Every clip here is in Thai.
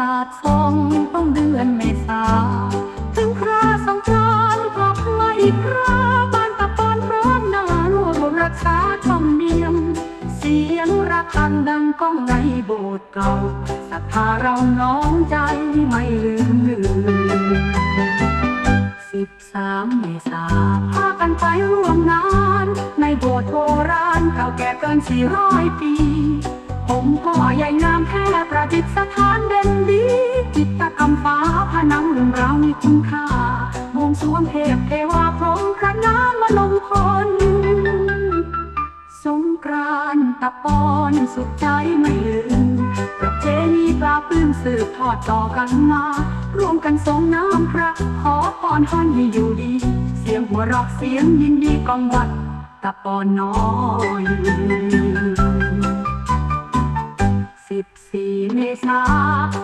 สาดสองต้องเดือนเมษา ถึงคราสองครานต์กลับมาอีกคราบ้านตะปอนร้อนหนารวมรักษาธรรมเนียม เสียงระฆังดังก้องในโบสถ์เก่าศรัทธาเราน้องใจไม่ลืมเลือิบสามเมษาพากันไปร่วมงาน ในโบสถ์โบราณเก่าแก่เกินสี่ร้อยปี ผมพ่อใหญ่งามแค่ประดิษฐานเด่น รื่องราวมีคุณค่าบวงสรวงเทพเทวาพรหมพระนามมนมพรสงกรานต์ตะปอนสุดใจไม่ลืมประเพณีปลาปลื้มสืบทอดต่อกันมา ร่วมกันส่งน้ำพระ ขอพรท่านให้อยู่ดี เสียงหัวเราะเสียงยินดีกองวัดตะปอนน้อย เมษา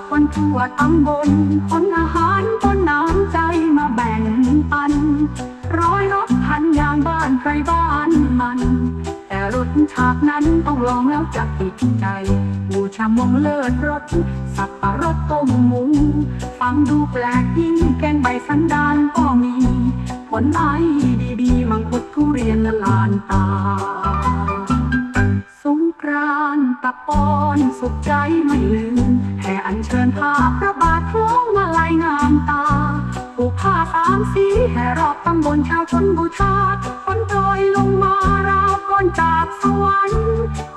คนทั่วตำบลคนอาหารคนน้ำใจมาแบ่งปัน ร้อยรถพันยางบ้านใครบ้านมัน แต่รถฉากนั้นต้องลองแล้วจะติดใจบูชามงเลิศรสสับปะรดต้มหมูฟังดูแปลกยิ่งแกงใบสันดานก็มี ผลไม้ดีๆ มังคุดทุเรียนละลานตา ตะปอนสุขใจไม่ลืมแห่อัญเชิญผ้าพระบาทพร้อมมาลายงามตาผูกผ้าสามสีแห่รอบตำบลชาวชนบูชาฝนโปรยลงมาราวก้อนจากสวรรค์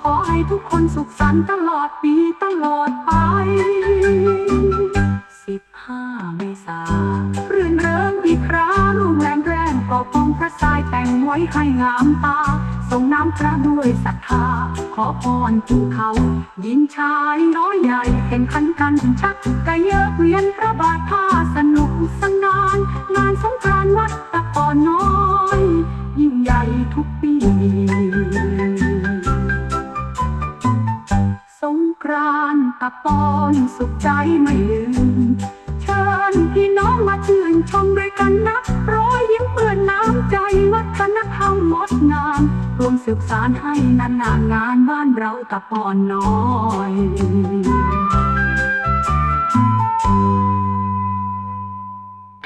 ขอให้ทุกคนสุขสันต์ตลอดปีตลอดไปสิบห้าเมษารื่นเริงอีกครารุ่งแรงแรงปกป้องพระทรายแต่งไว้ให้งามตาส่งน้ำพระด้วยศรัทธา อพรภูเขาหญิงชายน้อยใหญ่เห็นขันกันชักกะเยอะเวียนพระบาทผ้าสนุกสนาน งานสงกรานต์วัดตะปอนน้อย ยิ่งใหญ่ทุกปีสงกรานต์ตะปอนสุขใจไม่ลืม เชิญพี่น้องมาชื่นชมด้ว วมสืบสารให้นานๆงานบ้านเราตะปอนน้อย